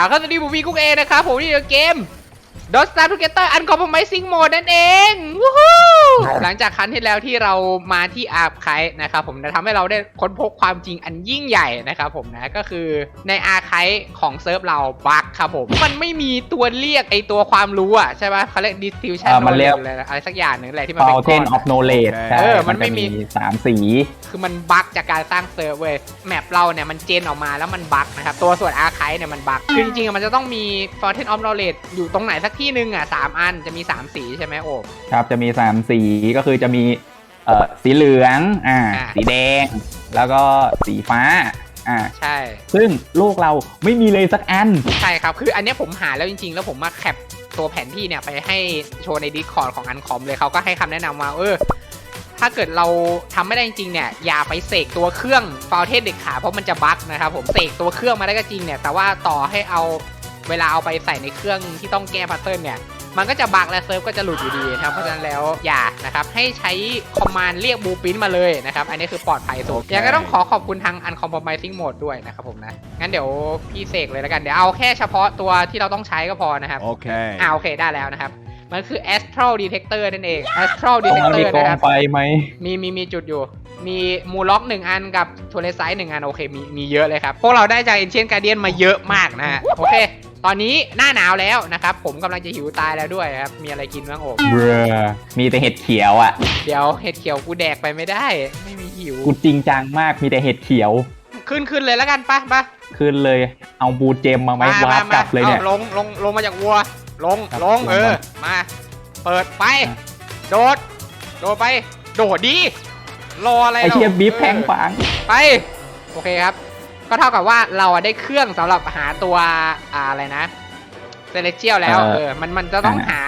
ครับตอนนี้ผมมีกุ๊กเอนะครับผมนี่เกมดอสตาร์ทูเกเตอร์อันคอมเพลมไมซิงโหมดนั่นเองวู้ฮู้ หลังจากครั้งที่แล้วที่เรามาที่อาร์คไคนะครับผมจะทำให้เราได้ค้นพบความจริงอันยิ่งใหญ่นะครับผมนะก็คือในอาร์คไคของเซิร์ฟเราบั๊กครับผมมันไม่มีตัวเรียกไอตัวความรู้อะใช่ปะเขาเรียก distribution อ่ามันเรียก knowledge อะไรนะอะไรสักอย่างหนึ่งแหละที่มันเป็นก้อน Fountain of Knowledge ใช่เออมันไม่มีจะสามสี คือมันบั๊กจากการสร้างเซิร์ฟเว้ยแมปเราเนี่ยมันเจนออกมาแล้วมันบั๊กนะครับตัวส่วนอาร์คายเนี่ยมันบั๊กคือจริงๆอะมันจะต้องมี Fountain of Knowledge อยู่ตรงไหนสักที่หนึ่งอะสามอันจะมี3สีใช่ไหมโอบครับจะมีสามสีก็คือจะมีเอ่อสีเหลืองอ่าอ่า สีแดง แล้วก็สีฟ้าอ่าใช่ ซึ่งโลกเราไม่มีเลยสักอัน ใช่ครับ คืออันเนี้ยผมหาแล้วจริงๆ แล้วผมมาแคปตัวแผนที่เนี่ยไปให้โชว์ใน Discord ของอันคอมเลยเขาก็ให้คำแนะนำว่าเออ ถ้าเกิดเราทำไม่ได้จริงๆเนี่ย อย่าไปเสกตัวเครื่องฟาวเทนเด็กขาดเพราะมันจะบั๊กนะครับผมเสกตัวเครื่องมาได้ก็จริงเนี่ย แต่ว่าต่อให้เอาเวลาเอาไปใส่ในเครื่องที่ต้องแก้พัซเซิลเนี่ย มันก็จะบั๊กและเซิร์ฟก็จะหลุดอยู่ดีนะครับเพราะฉะนั้นแล้วอย่านะครับให้ใช้คอมมานด์เรียกบูปินมาเลยนะครับอันนี้คือปลอดภัยสุดโอเคยังไงก็ต้องขอขอบคุณทาง uncompromising mode ด้วยนะครับผมนะงั้นเดี๋ยวพี่เสกเลยแล้วกันเดี๋ยวเอาแค่เฉพาะตัวที่เราต้องใช้ก็พอนะครับ Okay. อ่าโอเคได้แล้วนะครับมันคือ astral detector นั่นเอง astral ตรงนั้นมี detector กอนะงครับไฟไหมมีมีมีจุดอยู่ มีมูล็อกหนึ่งอันกับทัวเลไซด์หนึ่งอันโอเคมีมีเยอะเลยครับ พวกเราได้จากเอนเชียนการเดียนมาเยอะมากนะฮะโอเค ตอนนี้หน้าหนาวแล้วนะครับ ผมกำลังจะหิวตายแล้วด้วยครับ มีอะไรกินบ้างโอบเบรอมีแต่เห็ดเขียวอะ เดี๋ยวเห็ดเขียวกูแดกไปไม่ได้ ไม่มีหิว กูจริงจังมาก มีแต่เห็ดเขียว ขึ้นขึ้นเลยแล้วกันปะปะขึ้นเลย เอาบูเจมมาไหมวาร์ปกลับเลยเนี่ย อาลงลงลงมาจากวัว ลงครับลงลงเออ มา มา เปิดไป อะ โดด โดดไป โดดดี รออะไรไอเชียราบีฟแพงเออ ฝัง ไป โอเคครับ ก็เท่ากับว่าเราอะได้เครื่องสำหรับหาตัวอ่าอะไรนะเซเลเจียลแล้วเออเออมันมันจะต้องอ่าหา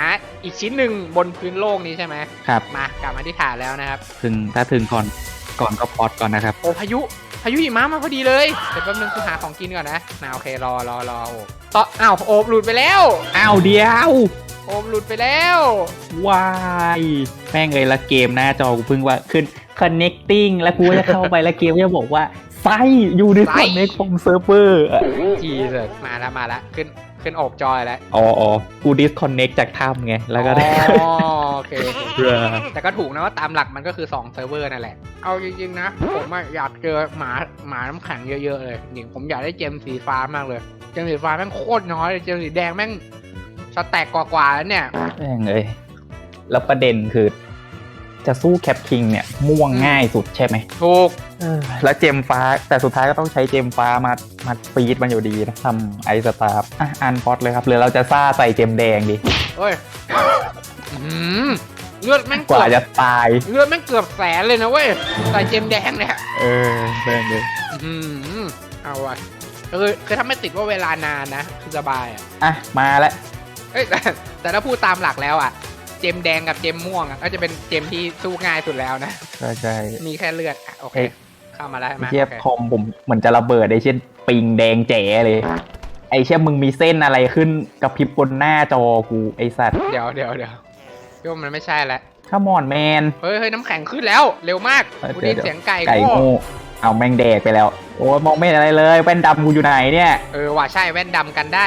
อีกชิ้นหนึ่งบนพื้นโลกนี้ใช่ไหมครับมากลับมาที่ฐานแล้วนะครับ ถึงถ้าถึงก่อนก่อนก็พอดก่อนนะครับโอ้พายุพายุหิมะมาพอดีเลยเดี๋ยวแป๊บนึงกูหาของกินก่อนนะนาโอเครอรอรอโอบต่ออ้าวโอบหลุดไปแล้วอ้าวเดียวโอบหลุดไปแล้ววายแม่งเลยละเกมหน้าจอกูเพิ่งว่าขึ้น connecting แล้วกูก็จะเข้าไปแล้วเกมก็จะบอกว่า ไซอยู่ใน connect from server จีเสร็จมาแล้วมาแล้วขึ้นขึ้นโอบจอยแล้ว อ๋ออ๋อกู disconnect จากถ้ำไง แล้วก็ได้อ๋อโอเคโอเคเรือแต่ก็ถูกนะว่าตามหลักมันก็คือ2เซิร์ฟเวอร์นั่นแหละ เอาจริงๆนะ ผมอะอยากเจอหมาหมาน้ำแข็งเยอะๆเลยจริงผมอยากได้เจมส์สีฟ้ามากเลย เจมส์สีฟ้าแม่งโคตรน้อยเลยเจมส์สีแดงแม่งสแต็กกว่าๆแล้วเนี่ยแม่งเลยแล้วประเด็นคือ จะสู้แคปคิงเนี่ยม่วงง่ายสุดใช่ไหมถูก แล้วเจมฟ้าแต่สุดท้ายก็ต้องใช้เจมฟ้ามามาฟีดมันอยู่ดีนะทำไอสตาร์อะอันพอดเลยครับหรือเราจะซ่าใส่เจมแดงดีเฮ้ยอื้อหือเลือดแม่งกเกืว่าอบจะตาย เลือดแม่งเกือบแสนเลยนะเว้ยใส่เจมส์แดงเนี่ยเออแม่งเลยอื้อหือเอาว่ะคือคือถ้าไม่ติดว่าเวลานานนะคือสบายอะอะมาแล้วเอ้ยแต่แต่ถ้าพูดตามหลักแล้วอะ เจมส์แดงกับเจมส์ม่วงอะก็จะเป็นเจมส์ที่สู้ง่ายสุดแล้วนะใช่ใช่มีแค่เลือดอะโอเคเอ้ยเข้ามาแล้วใช่ไหมเทียบโอเคคอมผมเหมือนจะระเบิดไอเช่นปิงแดงแจ๋เลย ไอเช่นมึงมีเส้นอะไรขึ้นกับพริบบนหน้าจอกูไอสัตว์เดี๋ยวเดี๋ยวเดี๋ยวพี่ว่ามันไม่ใช่แล้วข้ามอนแมนเฮ้ยเฮ้ยน้ำแข็งขึ้นแล้ว เร็วมากเออกูได้ยินเดี๋ยวเสียงไก่ไก่โง่โง่เอาแม่งแดกไปแล้ว โอ้ยมองไม่เห็นอะไรเลยแว่นดำกูอยู่ไหนเนี่ยเออว่าใช่แว่นดำกันได้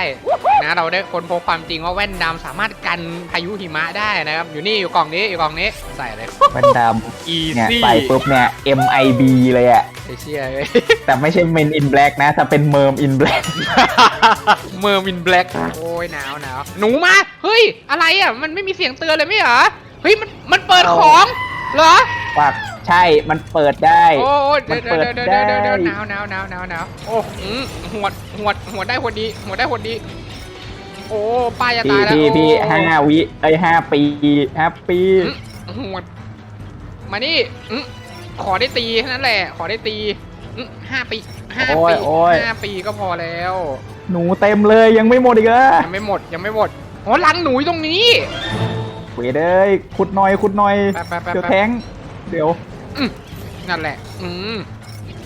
นะเราได้ค้นพบความจริงว่าแว่นดำสามารถกันพายุหิมะได้นะครับอยู่นี่อยู่กล่องนี้อยู่กล่องนี้ใส่เลย แว่นดอีำเนี่ยซี่ใส่ปุ๊บเนี่ย MIB เลยอะไอเชี่ยเอ้ย แต่ไม่ใช่ Men in Black นะแต่เป็น Merm in Black เมอร์วินแบล็กโอ้ยหนาวหนาวหนูมา เฮ้ย อะไรอะ มันไม่มีเสียงเตือนเลยไม่เหรอ เฮ้ย มันมันเปิดเอาของ เหรอ ว่า ใช่มันเปิดได้ โอ้ยเดี๋ยวมันเปิเดี๋ยดวเดี๋ยวเดี๋ยวได้เดี๋ยวหนาวหนาวหนาวหนาวหนาวโอ้อืมหัวดหัวดหัวดได้หัวดีหัวดได้หัวดี โอ้ป้าจะพี่ตายแล้วพี่พี่โอ้ห้าวิเอ้ยห้าปีห้าปี อืมหัวดมานี่อืมขอได้ตีแค่นั้นแหละ ขอได้ตีอืมห้าปีห้าโอ้ยปีโอ้ย ห้าปีก็พอแล้วหนูเต็มเลยยังไม่หมดอีกเหรอยังไม่หมดยังไม่หมดโอ้ลังหนูอยู่ตรงนี้ เวเด้ยขุดหน่อยขุดหน่อยไปไปไปเดี๋ยวไปแทงเดี๋ยว นั่นแหละ อืม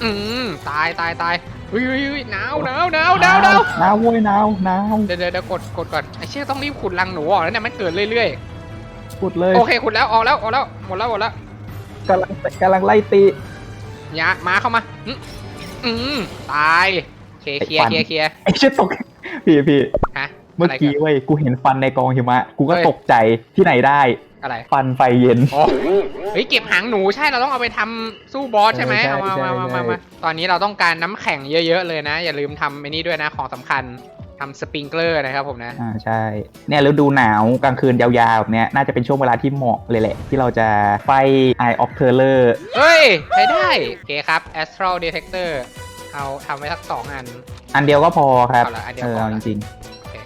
อืมตายตายตายเฮ้ยเฮ้ยเฮ้ยหนาวหนาวหนาวหนาวหนาวหนาวเว้ยหนาวหนาวเดี๋ยวเดี๋ยวเดี๋ยวกดกดก่อนไอ้เชี่ยต้องรีบขุดรังหนูออกแล้วเนี่ยมันเกิดเรื่อยขุดเลยๆโอเคขุดแล้วออกแล้วออกแล้วหมดแล้วหมดแล้วกำลังกำลังไล่ตียามาเข้ามาอืมอืมตายเคเคลียร์เคลียร์เคลียร์ไอ้เชี่ยตกพี่พี่ฮะเมื่อกี้ะไรเว้ยกูเห็นฟันในกองหิมะกูก็เฮ้ยตกใจที่ไหนได้ อะไรฟันไฟเย็น อ๋อเฮ้ยเก็บหางหนูใช่เราต้องเอาไปทำสู้บอสใช่ไหมเออใช่เอามาใช่มามามาใช่มาตอนนี้เราต้องการน้ำแข็งเยอะๆเลยนะ อย่าลืมทำไอ้นี่ด้วยนะของสำคัญทำสปริงเกอร์นะครับผมนะ อ่าใช่ เนี่ยฤดูหนาวกลางคืนยาวๆแบบเนี้ยน่าจะเป็นช่วงเวลาที่เหมาะเลยแหละ ที่เราจะไฟ Eye of Terror เฮ้ยใช้ได้โอเคครับ Astral Detector เอาทำไว้สักสองอัน อันเดียวก็พอครับเอาละอันเดียวเออพอละเอาจริงโอเคๆ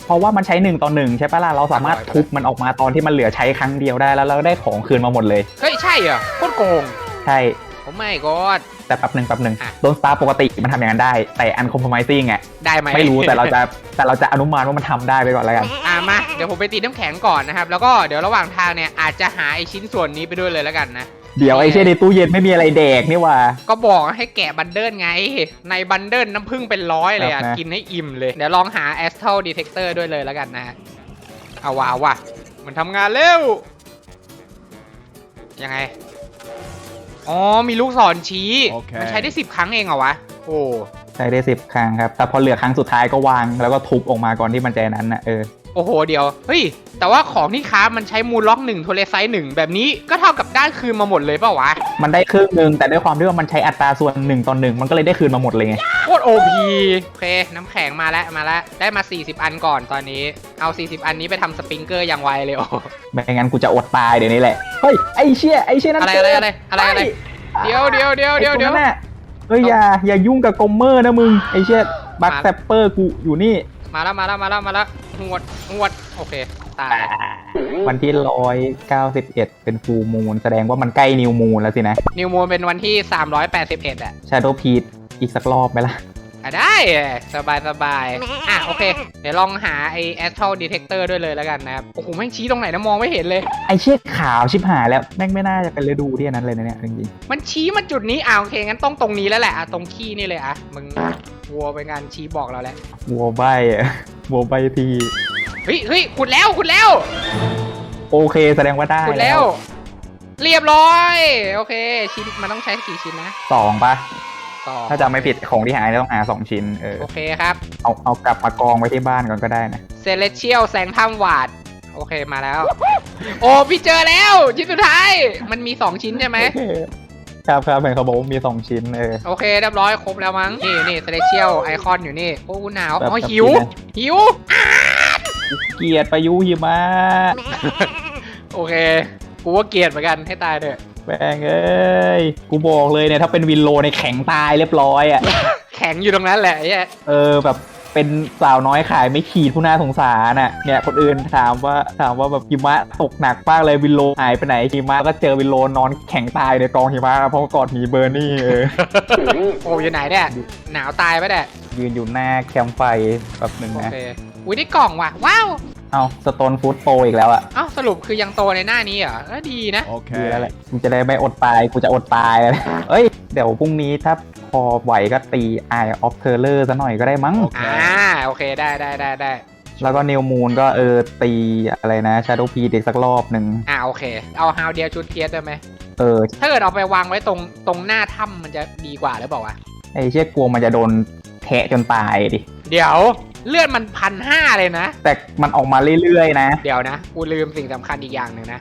เพราะว่ามันใช้หนึ่งต่อหนึ่งใช่ปะล่ะเราสามารถร้อยทุบมันออกมาตอนที่มันเหลือใช้ครั้งเดียวได้แล้วเราได้ของคืนมาหมดเลย เฮ้ย ใช่เหรอโคตรโกงใช่โอ้ไม่กอด แต่แป๊บหนึ่งแป๊บหนึ่งอะโดนสตาร์ปกติมันทำอย่างนั้นได้ แต่อันคอม p r o m i s i n g อะได้ไหมไม่รู้แต่เราจะแต่เราจะอนุมานว่ามันทำได้ไปก่อนแล้วกันอะมาเดี๋ยวผมไปตีน้ำแข็งก่อนนะครับ แล้วก็เดี๋ยวระหว่างทางเนี่ยอาจจะหาไอชิ้นส่วนนี้ไปด้วยเลยแล้วกันนะ เดี๋ยวไอ้เช่นในตู้เย็นไม่มีอะไรแดกนี่หว่า ก็บอกให้แกะบันเดิลไง ในบันเดิลน้ำผึ้งเป็นร้อยเลยครัอะบนะ กินให้อิ่มเลย เดี๋ยวลองหา Astral Detector ด้วยเลยแล้วกันนะฮะเอาว่ะเอาว่ะมันทำงานเร็ว ยังไง อ๋อ มีลูกศรชี้ โอเค มันใช้ได้สิบครั้งเองเหรอวะ โอ้ ใช้ได้สิบครั้งครับ แต่พอเหลือครั้งสุดท้ายก็วาง แล้วก็ทุบออกมาก่อนที่มันจะนั้นนะเออ โอ้โหเดี๋ยว เฮ้ย แต่ว่าของที่ค้ามันใช้มูลล็อกหนึ่งโทเลไซส์หนึ่งแบบนี้ก็เท่ากับได้คืนมาหมดเลยเปล่าวะ มันได้ครึ่งหนึ่งแต่ด้วยความที่ว่ามันใช้อัตราส่วนหนึ่งต่อหนึ่งมันก็เลยได้คืนมาหมดเลยไง โคตรโอพีโอเค น้ำแข็งมาแล้วมาแล้ว ได้มา 40 อันก่อนตอนนี้ เอา 40 อันนี้ไปทำสปริงเกอร์อย่างไวเลยโอ้ไม่งั้นกูจะอดตายเดี๋ยวนี้แหละ เฮ้ย ไอ้เชี่ยไอ้เชี่ยนั่นอะไรอะไรอะไรอะไรอะไรเดี๋ยวเดี๋ยวเดี๋ยวเดี๋ยวเดี๋ยวไอ้ตัวนั้นน่ะเฮ้ยอย่าอย่ายุ่งกับกอมเมอร์นะมึงไอ้เชี่ยบัคมาแซปเปอร์กูอยู่นี่ มาแล้วมาแล้วมาแล้วมาแล้วหวดหวดโอเค ตายวันที่ร้อยเก้าสิบเอ็ดเป็นฟูมูลแสดงว่ามันใกล้นิวมูลแล้วสินะ นิวมูนเป็นวันที่381อะชาโดว์พีทอีกสักรอบไหมล่ะ อะได้สบายสบายอะโอเค เดี๋ยวลองหาไอ้ Astral Detector ด้วยเลยแล้วกันนะครับโอ้โหแม่งชี้ตรงไหนนะมองไม่เห็นเลย ไอ้เชี่ยขาวชิบหายแล้วแม่งไม่น่าจะเป็นฤดูที่อันนั้นเลยนะเนี่ยจริงมันชี้มาจุดนี้อะโอเคงั้นต้องตรงนี้แล้วแหละอะตรงขี้นี่เลยอะมึงวัวเป็นงานชี้บอกเราแล้วๆวัวใบอะวัวใบทีเฮ้ยเฮ้ยขุดแล้วขุดแล้วโอเคแสดงว่าได้ขุดแล้ว เรียบร้อย โอเค ชิ้นมันต้องใช้กี่ชิ้นนะสองปะ สองถ้าจำไม่ผิดของที่หายต้องหาสองชิ้นเออโอเคครับเอาเอากลับมากองไว้ที่บ้านก่อนก็ได้นะเซเลเชียลแสงถ้ำหวาด โอเคมาแล้ว โอ้พี่เจอแล้วชิ้นสุดท้าย มันมี2ชิ้นใช่ไหมโอเคครับครับเห็นเขาบอกว่ามีสองชิ้นเออโอเคเรียบร้อยครบแล้วมั้งนี่นี่เซเลเชียลไอคอนอยู่นี่โอ้หนาวแบบอ๋อแบบหิวนี้นะหิว เกลียดประยุหิมะโอเคกูว่าเกลียดเหมือนกันให้ตายเถอะ แม่งเอ้ย กูบอกเลยเนี่ยถ้าเป็นวินโลในแข็งตายเรียบร้อยอะ แข็งอยู่ตรงนั้นแหละไอ้เหี้ยเออแบบเป็นสาวน้อยขายไม่ขีดผู้น่าสงสารน่ะเนี่ยคนอื่นถามว่าถามว่าแบบหิมะตกหนักมากเลยวินโลหายไปไหนหิมะก็เจอวินโลนอนแข็งตายในกองหิมะเพราะว่ากอดหมีเบอร์นี่เออ โอ้อยู่ไหนเนี่ยหนาวตายปะเนี่ยยืนอยู่หน้าแคมป์ไฟแบบหนึ่งโอนะเคอุ้ยได้กล่องว่ะว้าว เอาสโตนฟูดโตอีกแล้วอะเอ้าสรุปคือยังโตในหน้านี้เหรอเออดีนะ ดีแล้ว Okay. แหละกูจะได้ไม่อดตายกูจะอดตายเลยเอ้ย เดี๋ยวพรุ่งนี้ถ้าพอไหวก็ตี Eye of Terror ซะหน่อยก็ได้มั้งโอเคอ่าโอเคได้ได้ได้ได้แล้วก็ New Moon ก็เออตีอะไรนะ Shadow p อีกสักรอบหนึ่งอ่าโอเค เอาฮาวเดียชุดเทียสได้ไหมเออ ถ้าเกิดเอาไปวางไว้ตรงตรงหน้าถ้ำมันจะดีกว่าหรือเปล่าวะไอ้เชี่ยกลัวมันจะโดนแทะจนตายดิ เดี๋ยว เลือดมันพันห้าเลยนะ แต่มันออกมาเรื่อยๆนะ เดี๋ยวนะ กูลืมสิ่งสำคัญอีกอย่างหนึ่งนะ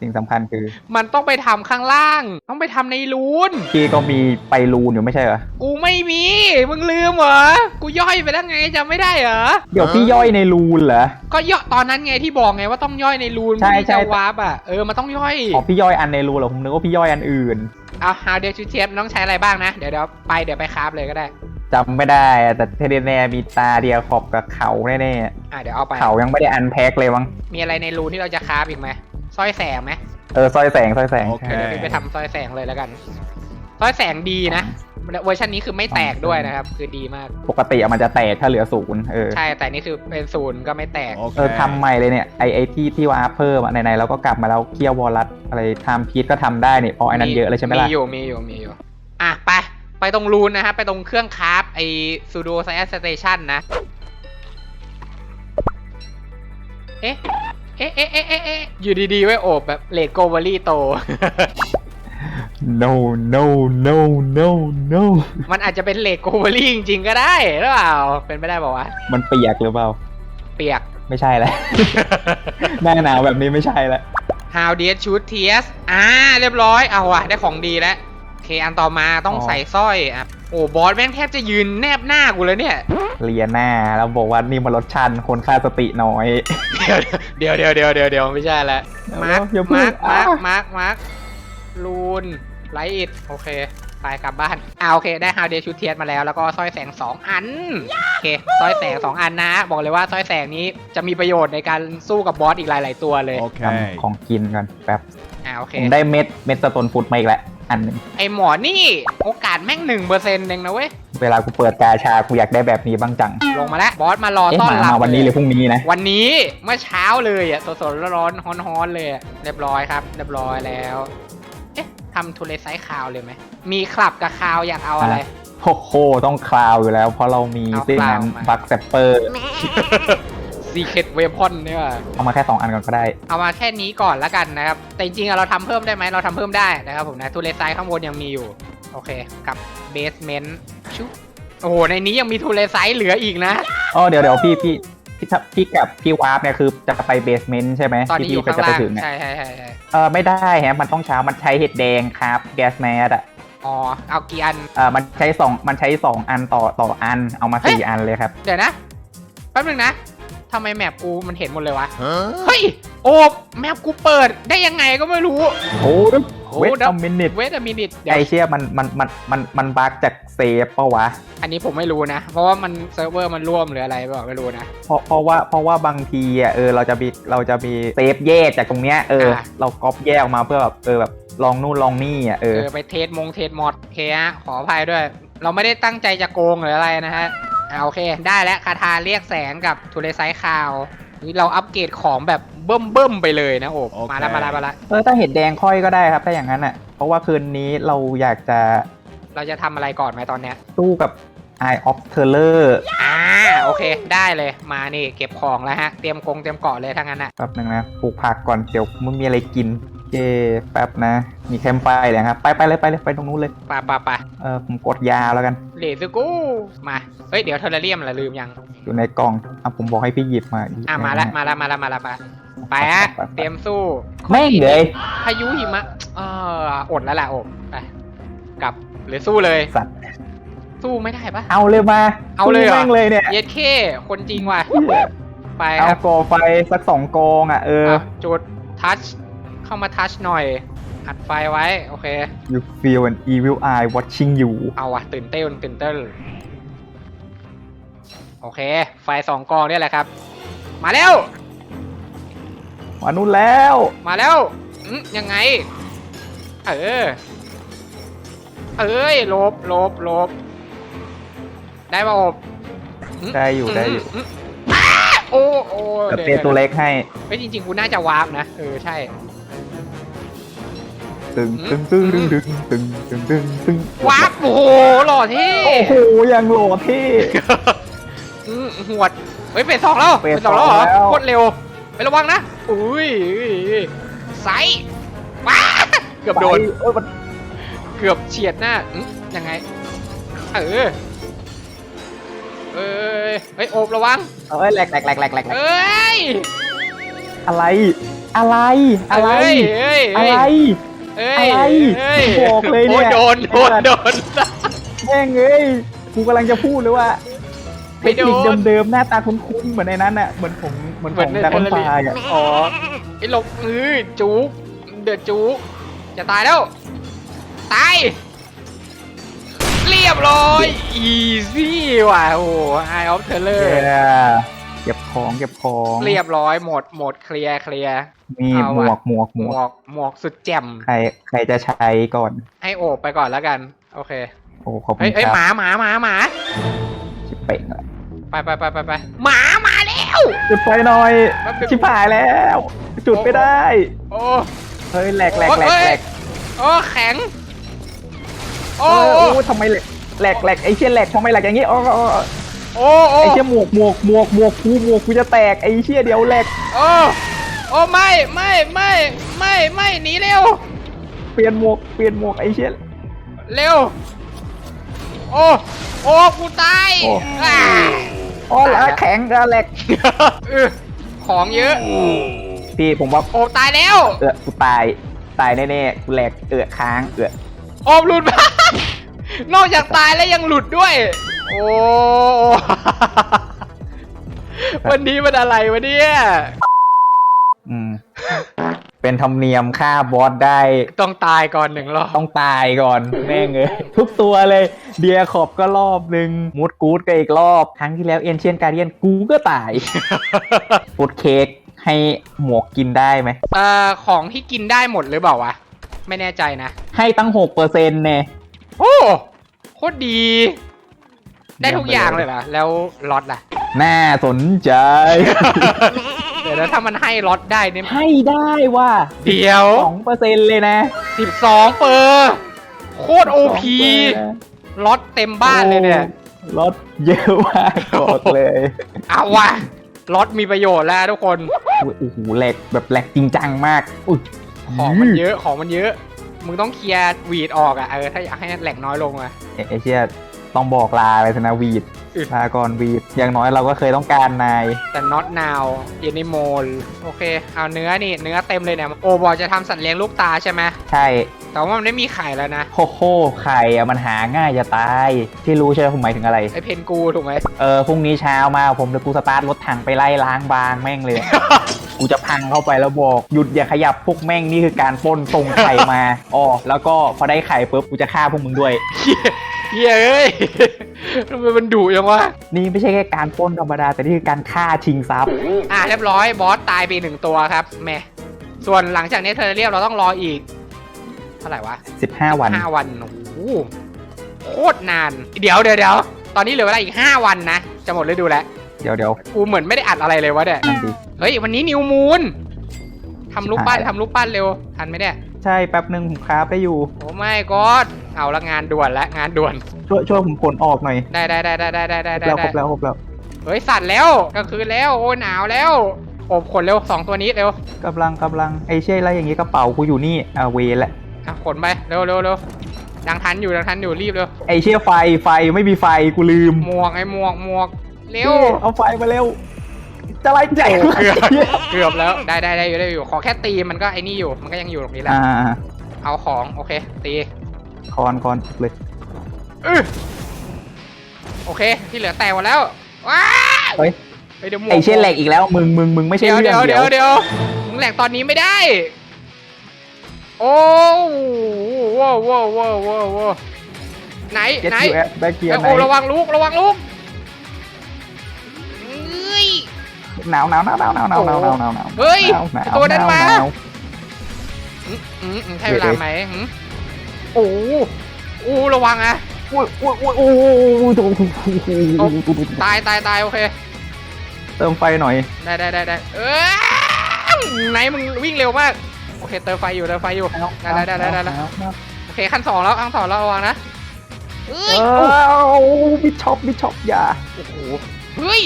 สิ่งสำคัญคือ มันต้องไปทำข้างล่าง ต้องไปทำในรูน พี่ก็มีไปรูนอยู่ไม่ใช่เหรอ กูไม่มี มึงลืมเหรอ กูย่อยไปแล้วไงจำไม่ได้เหรอ เดี๋ยวพี่ย่อยในรูนเหรอ ก็ย่อตอนนั้นไงที่บอกไงว่าต้องย่อยในรูนใช่เพื่อที่ใช่จะวาร์ปอะ เออ มันต้องย่อย อ๋อพี่ย่อยอันในรูนเหรอผมนึกว่าพี่ย่อยอันอื่นเอาฮาวเดียชุดเทียสมันต้องใช้อะไรบ้างนะ เดี๋ยวเดี๋ยวไปเดี๋ยวไปคราฟเลยก็ได้ จำไม่ได้อะแต่เทเดแน่มีตาเดียวขอบกับเขาแน่อะเดี๋ยวเอาไป ๆเขายังไม่ได้อันแพ็คเลยมั้งมีอะไรในรูนที่เราจะคราฟอีกไหม สร้อยแสงไหมเออสร้อยแสงสร้อยแสงโอเคเดี๋ยวพี่ไปทำสร้อยแสงเลยแล้วกันสร้อยแสงดีนะเวอร์ชันนี้คือไม่แตกด้วยนะครับ คือดีมากปกติอะมันจะแตกถ้าเหลือศูนย์เออใช่แต่นี่คือเป็นศูนย์ก็ไม่แตกเออทำใหม่เลยเนี่ยไอไอที่ที่ว่าเพิ่มอะไหนๆเราก็กลับมาแล้วเคี่ยววอลลัสอะไรทำพีทก็ทำได้เนี่ยเพราะไอ้นั้นเยอะเลยใช่ไหมล่ะ มีอยู่ มีอยู่ มีอยู่ อะ ไป ไปตรงรูนนะครับ ไปตรงเครื่องคราฟไอซูโดไซแอสเตชันนะ เอ๊ะ เอ๊ะเอ๊ะเอ๊ะเอ๊ะเอ๊ะอยู่ดีๆไว้ยโอบแบบเลดโกเวอรี่โต no no no no no มันอาจจะเป็นเหล็กโกเบอรี่จริงๆก็ได้หรือเปล่า เป็นไปได้บอกว่าวะมันเปียกหรือเปล่า เปียก ไม่ใช่แล้ว หน้าหนาวแบบนี้ไม่ใช่แล้ว How did shoot TS อ่า เรียบร้อย เอาว่ะ ได้ของดีแล้ว โอเค อันต่อมาต้องอ๋อ ใส่สร้อยอะ โอ้บอสแม่งแทบจะยืนแนบหน้ากูเลยเนี่ย เลียหน้าแล้วบอกว่านี่มันรถชันคนค่าสติน้อย เดี๋ยวเดี๋ยวเดี๋ยวเดี๋ยวเดี๋ยวไม่ใช่แล้วมาร์คอย่าเพิ่มางร์คมาร์คอะ มาร์คมาร์คลูนไลท์อิดโอเคไปกลับบ้านอ่าโอเคได้ How did shoot TS มาแล้วแล้วก็สร้อยแสง2อันโอเคสร้อยแสง2อันนะ บอกเลยว่าสร้อยแสงนี้จะมีประโยชน์ในการสู้กับบอสอีกหลาย ๆ ตัวเลยท Okay. ำของกินก่อนแป๊บอ่าโอเค ผมได้เม็ดเม็ดสโตนฟุตมาอีกแล้ว อันหนึ่งไอหมอนี่ โอกาสแม่งหนึ่งเปอร์เซ็นต์เองนะเว้ย เวลากูเปิดกาชากูอยากได้แบบนี้บ้างจัง ลงมาแล้วบอสมารอเอ๊ะต้อนมารับมาวันนี้หรือพรุ่งนี้นะ วันนี้เมื่อเช้าเลยอะสดๆร้อนๆฮ้อนๆเลยอะเรียบร้อยครับ เรียบร้อยแล้ว เอ๊ะทำทูเลไซส์คาวเลยไหมมีคลับกับคาวอยากเอาอะไร โอ้โหต้องคลาวอยู่แล้ว เพราะเรามีเอาสิ่งนั้นคลาวมา บักแซปเปอร์ ซีเคดเวพอนเนี่ยว่ะเอามาแค่สองอันก่อนก็ได้ เอามาแค่นี้ก่อนแล้วกันนะครับ แต่จริงๆอะเราทำเพิ่มได้ไหมเราทำเพิ่มได้นะครับผมนะทูเลไซส์ข้างบนยังมีอยู่ โอเคกับเบสเมนต์ชุบโอ้โหในนี้ยังมีทูเลไซส์เหลืออีกนะ อ๋อเดี๋ยวเดี๋ยวพี่พี่พี่ถ้าพี่กับพี่วาร์ปเนี่ยคือจะไปเบสเมนต์ใช่ไหมตอนนี้ที่อยู่พี่ข้างจะไปล่างถึงเนี่ยใช่ใช่ใช่ใช่เออไม่ได้ฮะมันต้องเช้ามันใช้เห็ดแดงครับแกสแมสอะอ๋อเอากี่อัน เออมันใช้สองมันใช้สองอันต่อต่ออันเอามาสี่อันเลยครับ เดี๋ยวนะแป๊บนึงนะ ทำไมแมปกูมันเห็นหมดเลยวะ Huh? เฮ้ย โอบแมปกูเปิดได้ยังไงก็ไม่รู้ โอ้ด Hold เวท up มินิทเวทมินิตเดี๋ยไอวเชี่ยมันมันมันมันมันบั๊กจากเซฟปะวะ อันนี้ผมไม่รู้นะ เพราะว่ามันเซิร์ฟเวอร์มันร่วมหรืออะไรเปล่าไม่รู้นะ เพราะเพราะว่าเพราะว่าบางทีอะเออเราจะมีเราจะมีเซฟแยกจากตรงเนี้ยเอออะเราก๊อปแยกออกมาเพื่อแบบเออแบบลองนู่นลองนี่อะเอเอออไปเทสมงเทสมอดโอเคฮะขออภัยด้วย เราไม่ได้ตั้งใจจะโกงหรืออะไรนะฮะ อ่าโอเค ได้แล้วคาทาเรียกแสงกับทูเลไซคาวนี่เราอัปเกรดของแบบเบิ่มเบิ่มๆไปเลยนะโอบโอเค มาแล้วมาแล้วมาแล้วเออถ้าเห็ดแดงค่อยก็ได้ครับถ้าอย่างนั้นอะ เพราะว่าคืนนี้เราอยากจะเราจะทำอะไรก่อนไหมตอนเนี้ยสู้กับ Eye of Terror อ่าโอเค ได้เลยมานี่เก็บของแล้วฮะ เตรียมกงเตรียมเกาะเลยทั้งนั้นอะแป๊บนึงนะปลูกผักก่อนเดี๋ยวมันมีอะไรกินเจแป๊บนะ มีแคมป์ไฟเลยครับ ไปไปเลยไปเลยไปตรงนู้นเลยปะปะปะเออผมกดยาแล้วกัน เลสกู มา เฮ้ย เดี๋ยวเทอร์เรียมละลืมยัง อยู่ในกล่องอะผมบอกให้พี่หยิบมาอะ มาละมาละมาละมาละไปไปฮะเตรียมสู้แม่งเลย พายุหิมะเอออดแล้วแหละโอบไปกลับหรือสู้เลยสัตว์ สู้ไม่ได้ปะ เอาเลยมาเอาเลยเหรอ สู้แม่งเลยเนี่ยเย็ดเข้คนจริงว่ะ ไปเอาครับกอไฟสักสองกองอะเออ อะจุดทัชเข้ามาทัชหน่อย อัดไฟไว้ โอเค you feel an evil eye watching you เอาว่ะตื่นเต้นตื่นเต้นโอเค ไฟสองกองเนี่ยแหละครับ มาแล้ว มานู่นแล้ว มาแล้วอืมยังไง เออ เอ้ยหลบหลบหลบ ได้ป่ะอบมได้อยู่ได้อยู่มมอ้าโอ้โอ้แต่ดี๋ยวเปตัวเล็กให้เฮ้ยจริงๆกูน่าจะวาร์ปนะ เออใช่ ตึงตึงตึงตึงตึงตึงตึงตึงตึงวาร์ปโอ้โหหล่อเท่โอ้โหยังโหลดที่อืมหวดเฮ้ยเป็นสองแล้วเป็นเป็นสองแล้วเหรอสองแล้วโคตรเร็วไประวังนะอุ้ยไซส์ว้าเกือบโดนเอ้ยมันเกือบเฉียดหน้าอืมยังไงเออ เอ้ยเฮ้ยโอบระวังเอ้ยแหลกแหลกแหลกแหลกแหลกแหลกเอ้ยอะไร อะไร อะไร เอ้ยเอ้ยอะเอ้ยไร เอ้ยอะไรเอ้ยบอกเลยเนี่ย โอ้โดนโดนโดน แม่งเอ้ยกูกำลังจะพูดเลยว่าไม่เทคโดนนิคเดิมๆหน้าตาคุ้นๆเหมือนในนั้นอะเหมือนผมเหมือนเหขมืออนงในดาเทกอนเลไฟรีอะอ๋อไอ้หลบเอ้ยจุกเดือดจุกจะตายแล้ว ตายเรียบร้อย อีซี่ว่ะ โอ้โห Eye of Terror เก็บของเก็บของเรียบร้อยหมดหมดเคลียร์เคลียร์นี่เอาหมว่ะวกหมวกหหมมวกวกหมวกสุดแจ่มใครใครจะใช้ก่อน ให้โอบไปก่อนแล้วกัน โอเค โอ้ขอบคุเฮ้ยณเฮ้ยคหรับมาหมาหมาหมาชิบเป่งเลยไปไปไปไปไปหมามาแล้วจุดไฟหน่อยแป๊บเดียวชิบหายแล้ว จุดไม่ได้ โอ้เฮ้ยแหลกแหลกแหลกโอ้ยแหลกโอ้แข็ง โอ้โอ้โอ้โอ้ทำไมแหลก แหลกแหลกไอ้เชี่ยแหลกทำไมแหลกอย่างงี้โอ้โอ้โอ้โอ้โอ้ไอ้เชี่ยหมวกหมวกหมวกหมวกกูหมวกกูจะแตกไอ้เชี่ยเดียวแหลกโอ้โอ้ไม่ไม่ไม่ไม่ไม่หนีเร็ว เปลี่ยนหมวกเปลี่ยนหมวกไอ้เชี่ยเร็ว โอ้โอ้กูตายโอ้อ่าอ๋อเหรอแข็งกระแหลกเออของเยอะ พี่ผมว่าโอบตายแล้ว เออกูตายตายแน่ๆกูแหลกเออค้างเออโอบหลุด นอกจากตายแล้วยังหลุดด้วย โอ้ วันนี้มันอะไรวะเนี่ยอืม เป็นธรรมเนียมฆ่าบอสได้ ต้องตายก่อนหนึ่งรอบ ต้องตายก่อนแม่งเลยทุกตัวเลย เดียขอบก็รอบหนึ่งมูดกูดก็อีกรอบ ครั้งที่แล้วเอ็นเชียนการเดียนกูก็ตายฟูดเค้กให้หมวกกินได้ไหมเอ่อของที่กินได้หมดหรือเปล่าวะ ไม่แน่ใจนะ ให้ตั้งหกเปอร์เซ็นต์เนี่ย โอ้โคตรดี ได้ทุกอย่างเลยเหรอแล้วล็อตล่ะน่าสนใจ เดี๋ยวแล้วถ้ามันให้ล็อตได้เนี่ยให้ได้ว่าเดี๋ยวสองเปอร์เซ็นต์เลยนะสิบสองเปอร์โคตรโอพีล็อตเต็มบ้านเลยเนี่ยรถเยอะมากบอกเลย เอาว่ะล็อตมีประโยชน์แล้วทุกคนอุ๊ยโอ้โหแหลกแบบแหลกจริงจังมากอุ้ยของมันเยอะของมันเยอะ มึงต้องเคลียร์วีดออกอะเออถ้าอยากให้แหลกน้อยลงอะเอไอเชี่ยต้องบอกลาเลยสินะวีดอึด ลาก่อนวีดอย่างน้อยเราก็เคยต้องการนาย แต่ not now anymore โอเค เอาเนื้อนี่ เนื้อเต็มเลยเนี่ย โอบอกจะทำสัตว์เลี้ยงลูกตาใช่ไหมใช่แต่ว่ามันไม่มีไข่แล้วนะ โคโค่ไข่อะมันหาง่ายจะตาย ที่รู้ใช่ไหมผมหมายถึงอะไร ไอเพนกูถูกไหม เออพรุ่งนี้เช้ามาผมจะกูสตาร์ทรถถังไปไล่ล้างบางแม่งเลย กูจะพังเข้าไปแล้วบอกหยุดอย่าขยับพวกแม่งนี่คือการปล้นส่งไข่มาอ๋อแล้วก็พอได้ไข่ปุ๊บกูจะฆ่าพวกมึงด้วยเฮียเอ้ยทำไมมันดุยังวะ นี่ไม่ใช่แค่การปล้นธรรมดาแต่นี่คือการฆ่าชิงทรัพย์ อะเรียบร้อยบอสตายไปหนึ่งตัวครับแหม่ส่วนหลังจากนี้เทอร์เรียบเราต้องรออีก เท่าไหร่วะ15 วัน ห้าวันโอ้โหโคตรนาน เดี๋ยวเดี๋ยวเดี๋ยวตอนนี้เหลือเวลาอีกห้าวันนะ จะหมดฤดูแล้วเดี๋ยวเดี๋ยวกูเหมือนไม่ได้อัดอะไรเลยวะเนี่ยนั่นดิ เฮ้ยวันนี้นิวมูนทำลูกปั้นทำลูกปั้นเร็วทันไหมเนี่ยใช่แป๊บหนึ่งผมคราฟได้อยู่โอ้ไม่กอดเอาละงานด่วนละงานด่วนช่วยช่วยผมขนออกหน่อยได้ได้ได้ได้ได้ได้ได้ครบแล้วครได้บแล้วครบแล้วเฮ้ยสั่นแล้วกลางคืนแล้วโอ้ยหนาวแล้วโอบขนเร็วสองตัวนี้เร็วกำลังกำลังไอ้เช่ไรอย่างงี้กระเป๋ากูอยู่นี่อ่าเวรแหละอะขนไปเร็วเร็วเร็วดังทันอยู่ดังทันอยู่รีบเร็วไอ้เชี่ยไฟไฟไม่มีไฟกูลืมหมวกไอ้หมวกหมวก เร็วนี่เอาไฟมาเร็ว จะไล่แจกโอ้เกือบเกือบแล้วได้ได้ได้อยู่ได้อยู่ ขอแค่ตีมันก็ไอ้นี่อยู่ มันก็ยังอยู่ตรงนี้แหละ อ่าเอาของโอเค ตีคอนคอนเลยอื้อโอเค ที่เหลือแตกหมดแล้ว ว้าเฮ้ยไปเดี๋ยวหมวกไอ้เช่ยแหลกอีกแล้ว มึงมึงมึงไม่ใช่เดี๋ยวเรื่องเดี๋ยวเดี๋ยวเดี๋ยวมึงแหลกตอนนี้ไม่ได้ โอ้ว้าวว้าวว้าวว้าวว้าวไหนเจ็ดไหนยูแอปแบ็กเกียไอ้ร์โอ้ระวังลูกระวังลูก หนาวหนาวหนาวหนาวหนาวหนาวหนาวหนาวหนาวหนาวเฮ้ยหนาวหนาวตัวนั้นมาหวอืมอืมอืมใช่เวลาไหมหืมโอ้โหโอ้ระวังอะอุ้ยอุ้ยอุ้ยอุ้ยอุ้ยโอ้โหตายตายตายโอเค เติมไฟหน่อยได้ได้ได้ได้เออไหนมึงวิ่งเร็วมากโอเคเติมไฟอยู่เติมไฟอยู่ได้ได้ได้ได้ได้ได้โอเคขั้นสองแล้วขั้นสองแล้วระวังนะเอ้เอยอบิชอปบิชอปอย่าโอ้โห เฮ้ย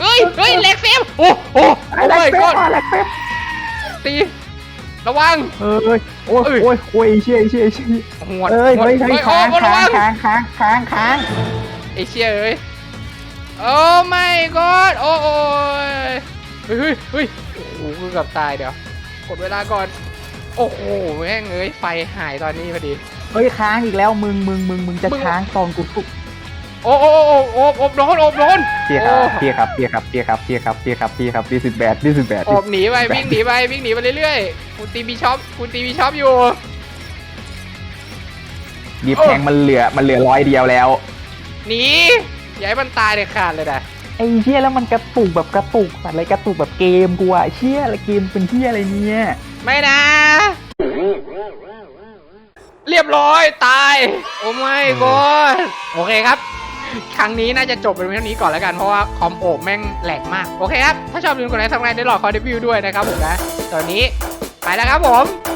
เฮ้ย เฮ้ยเล็กเซฟโอ้โหไอ้โอ้แหลกยเป๊ก็ปแหลกเป๊ปตีระวัง เอ้ย โอ้ย โอ้ยโอ้ยเชี่ยเชี่ยเชี่ยหวดเอ้ยหวดเฮ้ยเฮ้ยโอ้ค้างโอ้ระค้าวังงค้างค้างค้างค้างไอเชี่ยเอ้ย โอ้ไม่กอดโอ้โอ้ยเฮ้ยเฮ้ยเฮ้ยโอ้โหกูเกือบตายเดี๋ยว กดเวลาก่อน โอ้โห แม่งเอ้ย ไฟหายตอนนี้พอดี เฮ้ยค้างอีกแล้ว มึงมึงมึงมึงจะมึงค้างตอนกูทุก โอ้โอ้โอ้โอ้โอ้อบโดนอบโดนพี่ครับ พี่ครับ พี่ครับ พี่ครับ พี่ครับ พี่ครับ พี่ครับดิสิบแบดดิสิบแบดอบหนีไปวิ่งหนีไปวิ่งหนีไปเรื่อยๆคุณตีบีช็อปคุณตีบีช็อปอยู่ยิบแทงมันเหลือมันเหลือร้อยเดียวแล้วหนีอย่าให้มันตายเด็ดขาดเลยนะไอ้เชี่ยแล้วมันกระตุกแบบกระตุกอะไรกระตุกแบบเกมกูอะเชี่ยอะไรเกมเป็นเชี่ยอะไรเนี่ยไม่นะ เรียบร้อยตาย โอ้ไม่กอดโอเคครับ ครั้งนี้น่าจะจบเป็นเท่านี้ก่อนแล้วกันเพราะว่าคอมโอบแม่งแหลกมาก โอเคครับ ถ้าชอบดูกดไลค์ทำงานได้หลอดคอร์ดิวิวด้วยนะครับผมนะ ตอนนี้ไปแล้วครับผม